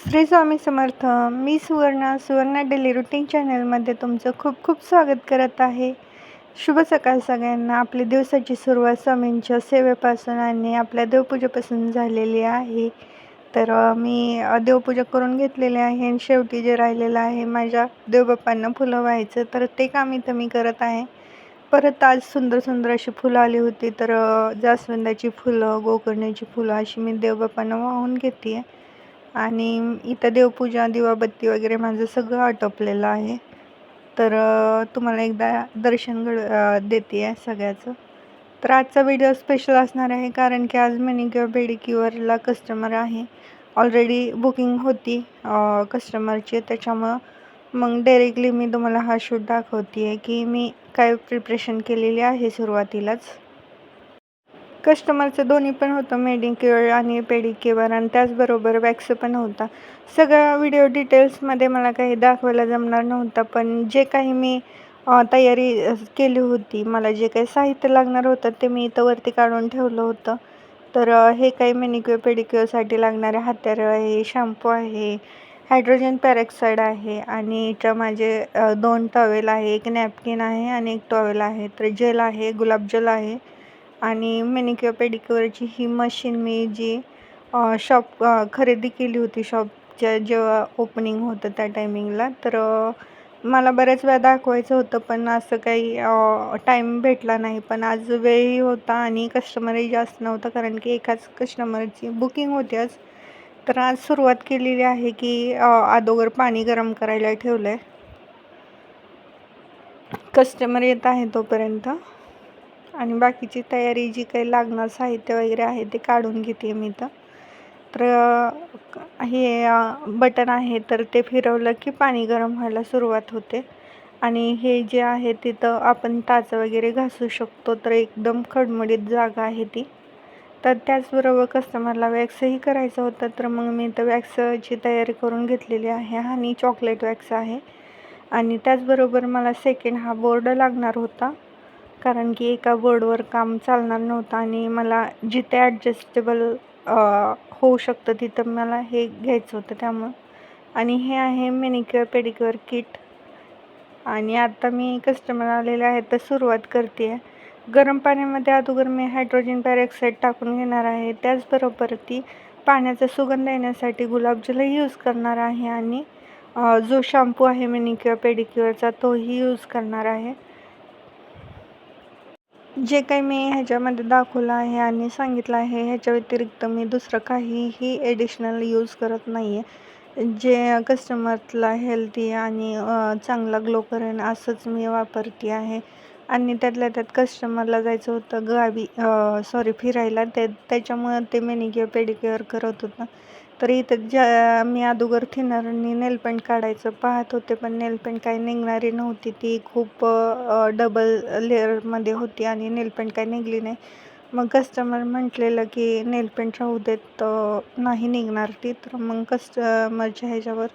श्री स्वामी समर्थ मी Suvarna Suvarna daily routine चॅनलमध्ये तुमचं खूप खूप स्वागत करत आहे. शुभ सकाळ सगळ्यांना. आपली दिवसाची सुरुवात स्वामींच्या सेवेपासून आणि आपल्या देवपूजेपासून झालेली आहे. तर मी देवपूजा करून घेतलेली आहे आणि शेवटी जे राहिलेलं आहे माझ्या देवबाप्पांना फुलं व्हायचं तर ते काम इथं मी करत आहे. परत आज सुंदर सुंदर अशी फुलं आली होती तर जास्वंदाची फुलं गोकर्णाची फुलं अशी मी देवबाप्पांना वाहून घेते आहे आणि इथं देवपूजा दिवाबत्ती वगैरे माझं सगळं आटोपलेलं आहे. तर तुम्हाला एकदा दर्शन घड देते आहे सगळ्याचं. तर आजचा व्हिडिओ स्पेशल असणार आहे कारण की आज मेनिक्युअर पेडिक्युअरला कस्टमर आहे. ऑलरेडी बुकिंग होती कस्टमरची त्याच्यामुळं मग डायरेक्टली मी तुम्हाला हा शूट दाखवते आहे की मी काय प्रिपरेशन केलेली आहे सुरुवातीलाच. कस्टमरचं दोन्ही पण होतं मेडिक्युअर आणि पेडिक्युअर आणि त्याचबरोबर वॅक्स पण होता. सगळ्या व्हिडिओ डिटेल्समध्ये मला काही दाखवायला जमणार नव्हतं पण जे काही मी तयारी केली होती मला जे काही साहित्य लागणार होतं ते मी इथं वरती काढून ठेवलं होतं. तर हे काही मेनिक्युअर पेडिक्युअरसाठी लागणारे हत्यारं आहे शॅम्पू आहे हायड्रोजन पॅरॉक्साईड आहे आणि इथं माझे दोन टॉवेल आहे एक नॅपकिन आहे आणि एक टॉवेल आहे. तर जेल आहे गुलाबजल आहे. आणि मेनिक्युअर पेडिक्युअरची ही मशीन मी जी शॉप खरेदी केली होती शॉपच्या जेव्हा ओपनिंग होतं त्या टायमिंगला तर मला बऱ्याच वेळा दाखवायचं होतं पण असं काही टाईम भेटला नाही. पण आज वेळही होता आणि कस्टमरही जास्त नव्हतं कारण की एकाच कस्टमरची बुकिंग होती आज. तर आज सुरुवात केलेली आहे की अगोदर पाणी गरम करायला ठेवलं आहे कस्टमर येत आहे तोपर्यंत. आणि बाकीची तयारी जी काही लागणार साहित्य वगैरे आहे ते काढून घेते मी तर तर हे बटन आहे तर ते फिरवलं की पाणी गरम व्हायला सुरुवात होते. आणि हे जे आहे तिथं आपण टाच वगैरे घासू शकतो तर एकदम खडमडीत जागा आहे ती. तर त्याचबरोबर कस्टमरला वॅक्सही करायचं होतं तर मग मी इथं वॅक्सची तयारी करून घेतलेली आहे आणि चॉकलेट वॅक्स आहे. आणि त्याचबरोबर मला सेकंड हा बोर्ड लागणार होता. कारण की एका बोर्डवर काम चालणार नव्हतं आणि मला जिथे ॲडजस्टेबल होऊ शकतं तिथं मला हे घ्यायचं होतं त्यामुळं. आणि हे आहे मेनिक्युअर पेडिक्युअर किट आणि आता मी कस्टमर आलेले आहेत तर सुरुवात करते आहे गरम पाण्यामध्ये अगोदर मी हायड्रोजन पॅरॉक्साईड टाकून घेणार आहे. त्याचबरोबर ती पाण्याचा सुगंध येण्यासाठी गुलाबजलही यूज करणार आहे आणि जो शॅम्पू आहे मेनिक्युअर पेडिक्युअरचा तोही यूज करणार आहे. जे काही मी ह्याच्यामध्ये दाखवलं आहे आणि सांगितलं आहे ह्याच्या व्यतिरिक्त मी दुसरं काहीही ॲडिशनल यूज करत नाही आहे जे कस्टमरला हेल्दी आणि चांगला ग्लो करेन असंच मी वापरते आहे. आणि त्यातल्या त्यात कस्टमरला जायचं होतं गावी सॉरी फिरायला. ते त्याच्यामुळं ते मेनिक्युअर पेडिक्युअर करत होतं. तर इथं ज्या मी अगोदर थिनरनी नेलपेंट काढायचं पाहत होते पण नेलपेंट काही निघणारी नव्हती. ती खूप डबल लेअरमध्ये होती आणि नेलपेंट काही निघली नाही. मग कस्टमर म्हटलेलं की नेलपेंट राहू देत नाही निघणार ती. तर मग कस्टमरच्या ह्याच्यावर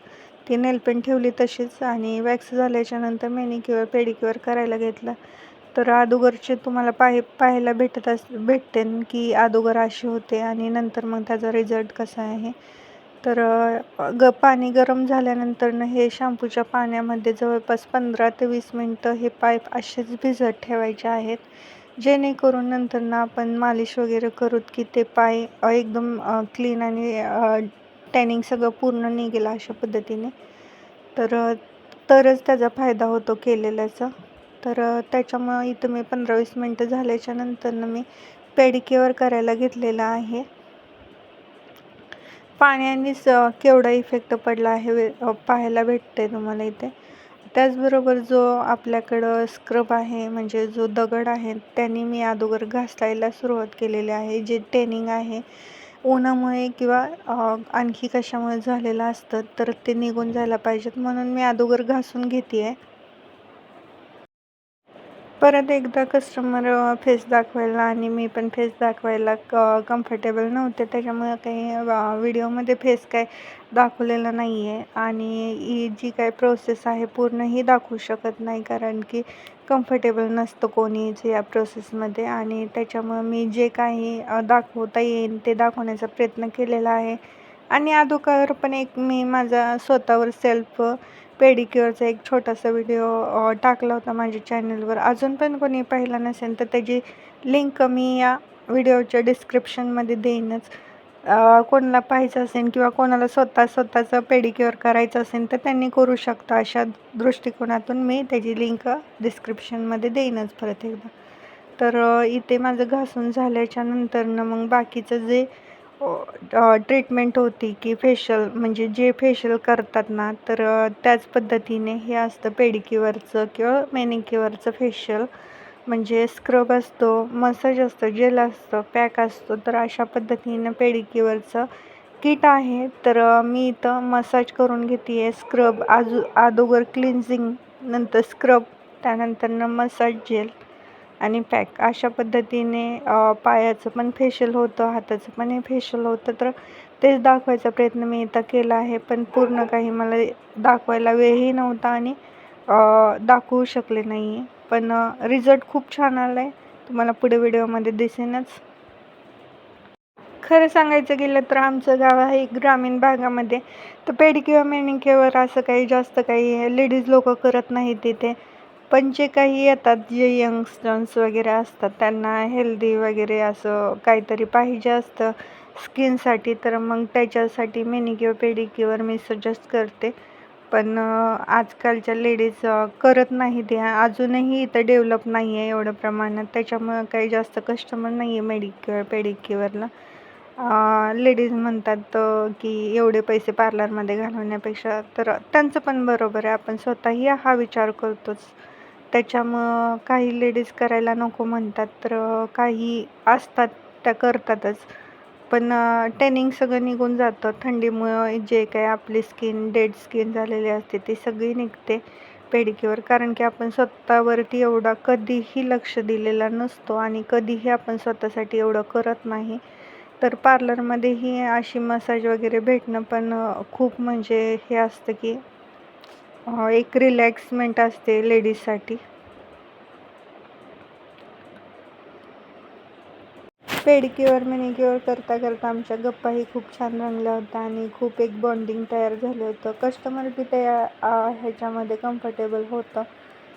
ती नेलपेंट ठेवली तशीच आणि वॅक्स झाल्याच्यानंतर मेनिक्युअर पेडिक्युअर करायला घेतला. तर अगोदरचे तुम्हाला पाय पाहायला भेटत अस भेटते की अगोदर असे होते आणि नंतर मग त्याचा रिझल्ट कसा आहे. तर ग पाणी गरम झाल्यानंतर हे शॅम्पूच्या पाण्यामध्ये जवळपास पंधरा ते वीस मिनटं हे पाईप असेच भिजत ठेवायचे आहेत. जेणेकरून नंतर ना आपण मालिश वगैरे करूत की ते पाय एकदम क्लीन आणि टॅनिंग सगळं पूर्ण निघेल अशा पद्धतीने. तर तरच त्याचा फायदा होतो केलेल्याचा. तर त्याच्यामुळं इथं मी पंधरा वीस मिनटं झाल्याच्या नंतरनं मी पेडिक्युअर करायला घेतलेला आहे. पाण्यानेच केवढा इफेक्ट पडला आहे वे अ, पाहायला भेटते तुम्हाला इथे. त्याचबरोबर जो आपल्याकडं स्क्रब आहे म्हणजे जो दगड आहे त्याने मी अगोदर घासायला सुरुवात केलेली आहे. जे टेनिंग आहे उन्हामुळे किंवा आणखी कशामुळे झालेलं असतं तर ते निघून जायला पाहिजेत म्हणून मी अगोदर घासून घेते आहे परत एकदा कस्टमर फेस दाखवायला आणि मी पण फेस दाखवायला क कम्फर्टेबल नव्हते. त्याच्यामुळं काही व्हिडिओमध्ये फेस काय दाखवलेला नाही आहे आणि ही जी काय प्रोसेस आहे पूर्ण ही दाखवू शकत नाही. कारण की कम्फर्टेबल नसतं कोणीच या प्रोसेसमध्ये आणि त्याच्यामुळं मी जे काही दाखवता येईल ते दाखवण्याचा प्रयत्न केलेला आहे. आणि अगोदर पण एक मी माझा स्वतःवर सेल्फ पेडिक्युअरचा एक छोटासा व्हिडिओ टाकला होता माझ्या चॅनलवर. अजून पण कोणी पाहिला नसेल तर त्याची लिंक मी या व्हिडिओच्या डिस्क्रिप्शनमध्ये देईनच. कोणाला पाहायचं असेल किंवा कोणाला स्वतः स्वतःचं पेडिक्युअर करायचं असेल तर त्यांनी करू शकता. अशा दृष्टिकोनातून मी त्याची लिंक डिस्क्रिप्शनमध्ये देईनच परत एकदा. तर इथे माझं घासून झाल्याच्या नंतरनं मग बाकीचं जे ट्रीटमेंट होती की फेशल म्हणजे जे फेशल करतात ना तर त्याच पद्धतीने हे असतं पेडिक्युअरचं किंवा मेनिक्युअरचं फेशल म्हणजे स्क्रब असतो मसाज असतो जेल असतं पॅक असतो. तर अशा पद्धतीनं पेडिक्युअरचं किट आहे. तर मी इथं मसाज करून घेते आहे स्क्रब आजू अगोदर क्लिन्झिंग नंतर स्क्रब त्यानंतरनं मसाज जेल आणि पॅक अशा पद्धतीने पायाचं पण फेशियल होतं हाताचं पण हे फेशियल होतं. तर तेच दाखवायचा प्रयत्न मी इथं केला आहे. पण पूर्ण काही मला दाखवायला वेळही नव्हता आणि दाखवू शकले नाही पण रिझल्ट खूप छान आला आहे तुम्हाला पुढे व्हिडिओमध्ये दिसेनच. खरं सांगायचं गेलं तर आमचं गाव आहे ग्रामीण भागामध्ये. तर पेडिक्युअर मेनिक्युअर असं काही जास्त काही लेडीज लोक करत नाहीत तिथे पण जे काही येतात जे यंगस्टर्स वगैरे असतात त्यांना हेल्दी वगैरे असं काहीतरी पाहिजे असतं. स्किनसाठी तर मग त्याच्यासाठी मेनिक्युअर पेडिक्युअर मी सजेस्ट करते. पण आजकालच्या लेडीज करत नाही ते. अजूनही इथं डेव्हलप नाही आहे एवढं प्रमाणात. त्याच्यामुळं काही जास्त कस्टमर नाही आहे मेडिक्युअर पेडिक्युअरला लेडीज म्हणतात की एवढे पैसे पार्लरमध्ये घालवण्यापेक्षा तर त्यांचं पण बरोबर आहे. आपण स्वतःही हा विचार करतोच. त्याच्यामुळं काही लेडीज करायला नको म्हणतात तर काही असतात त्या करतातच. पण टॅनिंग सगळं निघून जातं. थंडीमुळं जे काही आपली स्किन डेड स्किन झालेली असते ती सगळी निघते पेडिक्युअर कारण की आपण स्वतःवरती एवढा कधीही लक्ष दिलेला नसतो आणि कधीही आपण स्वतःसाठी एवढं करत नाही. तर पार्लरमध्येही अशी मसाज वगैरे भेटणं पण खूप म्हणजे हे असतं की एक रिलॅक्समेंट असते लेडीजसाठी पेडिक्युअर मेनिक्युअर करता करता आमच्या गप्पाही खूप छान रंगल्या होत्या आणि खूप एक बॉन्डिंग तयार झालं होतं. कस्टमर बी त्या ह्याच्यामध्ये कम्फर्टेबल होतं.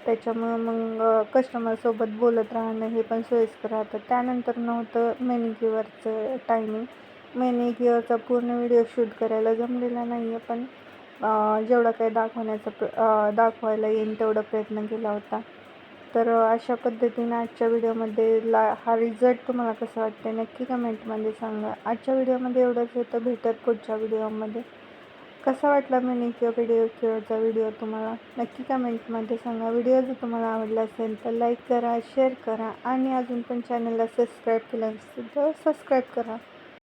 त्याच्यामुळं मग कस्टमरसोबत बोलत राहणं हे पण सोयीस्कर राहतं. त्यानंतर नव्हतं मेनिक्युअरचं टायमिंग मेनिक्युअरचा पूर्ण व्हिडिओ शूट करायला जमलेला नाही आहे पण जेवढं काही दाखवण्याचा प्र दाखवायला येईल तेवढा प्रयत्न केला होता. तर अशा पद्धतीने आजच्या व्हिडिओमध्ये ला हा रिझल्ट तुम्हाला कसा वाटतं नक्की कमेंटमध्ये सांगा. आजच्या व्हिडिओमध्ये एवढंच होतं भेटत पुढच्या व्हिडिओमध्ये. कसा वाटला मिनी किंवा व्हिडिओ किंवाचा व्हिडिओ तुम्हाला? नक्की कमेंटमध्ये सांगा. व्हिडिओ जर तुम्हाला आवडला असेल तर लाईक करा शेअर करा आणि अजून पण चॅनलला सबस्क्राईब केलं असेल तर सबस्क्राईब करा.